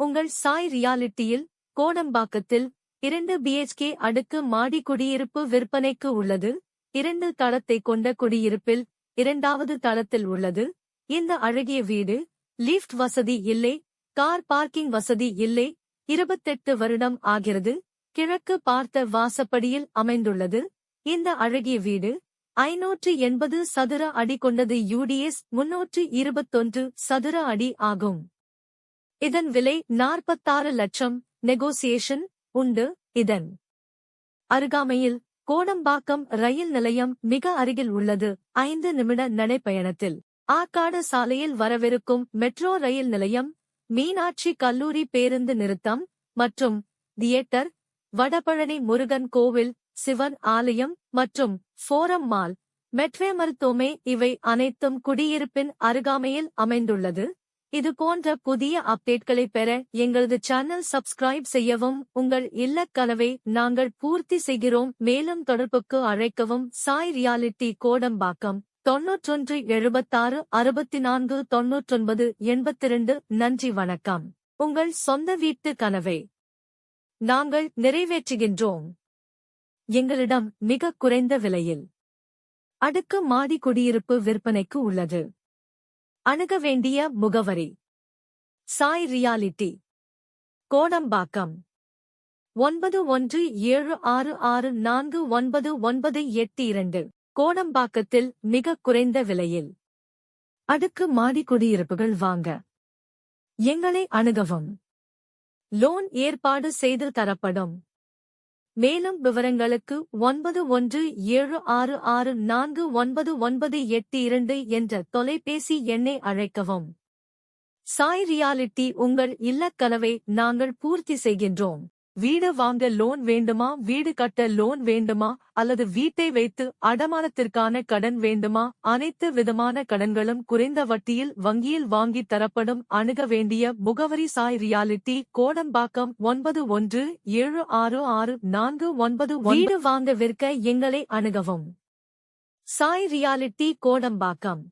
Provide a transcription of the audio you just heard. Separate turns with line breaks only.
உங்கள் சாய் ரியாலிட்டியில் கோடம்பாக்கத்தில் இரண்டு பிஎச்கே அடுக்கு மாடி குடியிருப்பு விற்பனைக்கு உள்ளது. இரண்டு தளத்தை கொண்ட குடியிருப்பில் இரண்டாவது தளத்தில் உள்ளது. இந்த அழகிய வீடு லிஃப்ட் வசதி இல்லை கார் பார்க்கிங் வசதி இல்லை இருபத்தெட்டு வருடம் ஆகிறது கிழக்கு பார்த்த வாசப்படியில் அமைந்துள்ளது. இந்த அழகிய வீடு ஐநூற்று எண்பது சதுர அடி கொண்டது யூடிஎஸ் முன்னூற்று இருபத்தொன்று சதுர அடி ஆகும். இதன் விலை நாற்பத்தாறு லட்சம். நெகோசியேஷன் உண்டு. இதன் அருகாமையில் கோடம்பாக்கம் ரயில் நிலையம் மிக அருகில் உள்ளது. ஐந்து நிமிட நடைப்பயணத்தில் ஆற்காடு சாலையில் வரவிருக்கும் மெட்ரோ ரயில் நிலையம் மீனாட்சி கல்லூரி பேருந்து நிறுத்தம் மற்றும் தியேட்டர் வடபழனி முருகன் கோவில் சிவன் ஆலயம் மற்றும் ஃபோரம் மால். மெட்வே மருத்துவமே இவை அனைத்தும் குடியிருப்பின் அருகாமையில் அமைந்துள்ளது. இது போன்ற புதிய அப்டேட்களை பெற எங்களது சேனல் சப்ஸ்கிரைப் செய்யவும் உங்கள் இல்லக் கனவை நாங்கள் பூர்த்தி செய்கிறோம். மேலும் தொடர்புக்கு அழைக்கவும் சாய் ரியாலிட்டி கோடம்பாக்கம் தொன்னூற்றொன்று எழுபத்தாறு அறுபத்தி நான்கு தொன்னூற்றொன்பது எண்பத்திரண்டு. நன்றி வணக்கம். உங்கள் சொந்த வீட்டு கனவை நாங்கள் நிறைவேற்றுகின்றோம். எங்களிடம் மிக குறைந்த விலையில் அடுக்கு மாடி குடியிருப்பு விற்பனைக்கு உள்ளது. அணுக வேண்டிய முகவரி. சாய் ரியாலிட்டி. கோடம்பாக்கம் ஒன்பது ஒன்று ஏழு ஆறு ஆறு நான்கு ஒன்பது ஒன்பது எட்டு இரண்டு. கோடம்பாக்கத்தில் மிக குறைந்த விலையில். அடுக்கு மாடி குடியிருப்புகள் வாங்க. எங்களை அணுகவும். லோன் ஏற்பாடு செய்து தரப்படும். மேலும் விவரங்களுக்கு ஒன்பது ஒன்று ஏழு ஆறு ஆறு நான்கு ஒன்பது ஒன்பது எட்டு இரண்டு என்ற தொலைபேசி எண்ணை அழைக்கவும். சாய் ரியாலிட்டி உங்கள் இல்லக்கனவை நாங்கள் பூர்த்தி செய்கின்றோம். வீடு வாங்க லோன் வேண்டுமா? வீடு கட்ட லோன் வேண்டுமா? அல்லது வீட்டை வைத்து அடமானத்திற்கான கடன் வேண்டுமா? அனைத்து விதமான கடன்களும் குறைந்த வட்டியில் வங்கியில் வாங்கி தரப்படும். அணுக வேண்டிய முகவரி சாய் ரியாலிட்டி கோடம்பாக்கம் ஒன்பது ஒன்று ஏழு ஆறு ஆறு நான்கு ஒன்பது. வீடு வாங்க விற்க எங்களை அணுகவும். சாய் ரியாலிட்டி கோடம்பாக்கம்.